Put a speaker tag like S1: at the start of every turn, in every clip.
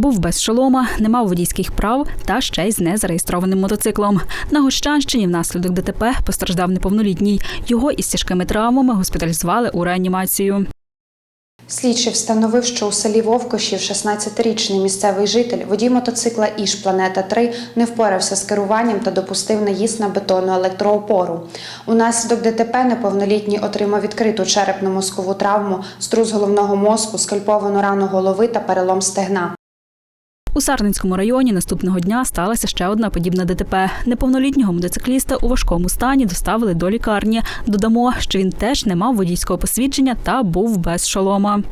S1: Був без шолома, не мав водійських прав та ще й з незареєстрованим мотоциклом. На Гощанщині внаслідок ДТП постраждав неповнолітній. Його із тяжкими травмами госпіталізували у реанімацію.
S2: Слідчий встановив, що у селі Вовкошів 16-річний місцевий житель, водій мотоцикла Іж Планета 3 не впорався з керуванням та допустив наїзд на бетонну електроопору. Унаслідок ДТП неповнолітній отримав відкриту черепно-мозкову травму, струс головного мозку, скальповану рану голови та перелом стегна.
S1: У Сарненському районі наступного дня сталася ще одна подібна ДТП. Неповнолітнього мотоцикліста у важкому стані доставили до лікарні. Додамо, що він теж не мав водійського посвідчення та був без шолома.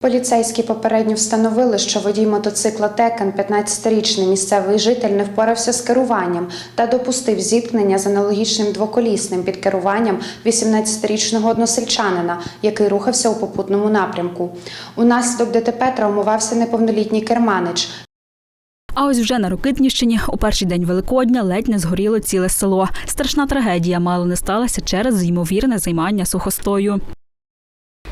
S2: Поліцейські попередньо встановили, що водій мотоцикла Текан, 15-річний місцевий житель, не впорався з керуванням та допустив зіткнення з аналогічним двоколісним під керуванням 18-річного односельчанина, який рухався у попутному напрямку. Унаслідок ДТП травмувався неповнолітній керманич.
S1: А ось вже на Рокитнівщині у перший день Великодня ледь не згоріло ціле село. Страшна трагедія мало не сталася через ймовірне займання сухостою.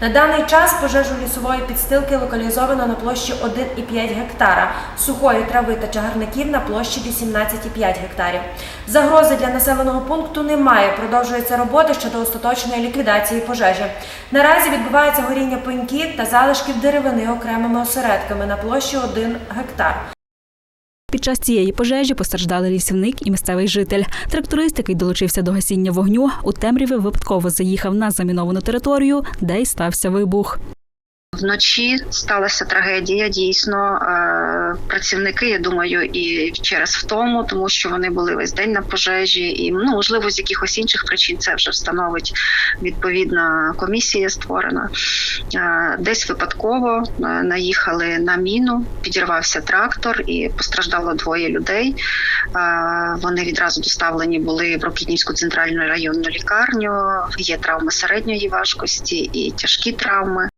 S3: На даний час пожежу лісової підстилки локалізовано на площі 1,5 гектара, сухої трави та чагарників на площі 18,5 гектарів. Загрози для населеного пункту немає. Продовжуються роботи щодо остаточної ліквідації пожежі. Наразі відбувається горіння пеньків та залишків деревини окремими осередками на площі 1 гектар.
S1: Під час цієї пожежі постраждали лісівник і місцевий житель. Тракторист, який долучився до гасіння вогню, у темряві випадково заїхав на заміновану територію, де й стався вибух.
S4: Вночі сталася трагедія. Дійсно, Е, працівники, я думаю, і через втому, тому що вони були весь день на пожежі, і ну можливо з якихось інших причин це вже встановить відповідна комісія створена. Десь випадково е, наїхали на міну, підірвався трактор і постраждало двоє людей. Вони відразу доставлені були в Рокітнівську центральну районну лікарню. Є травми середньої важкості і тяжкі травми.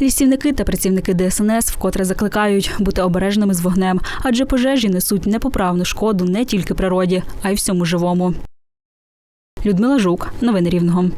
S1: Лісівники та працівники ДСНС вкотре закликають бути обережними з вогнем, адже пожежі несуть непоправну шкоду не тільки природі, а й всьому живому. Людмила Жук, новини Рівного.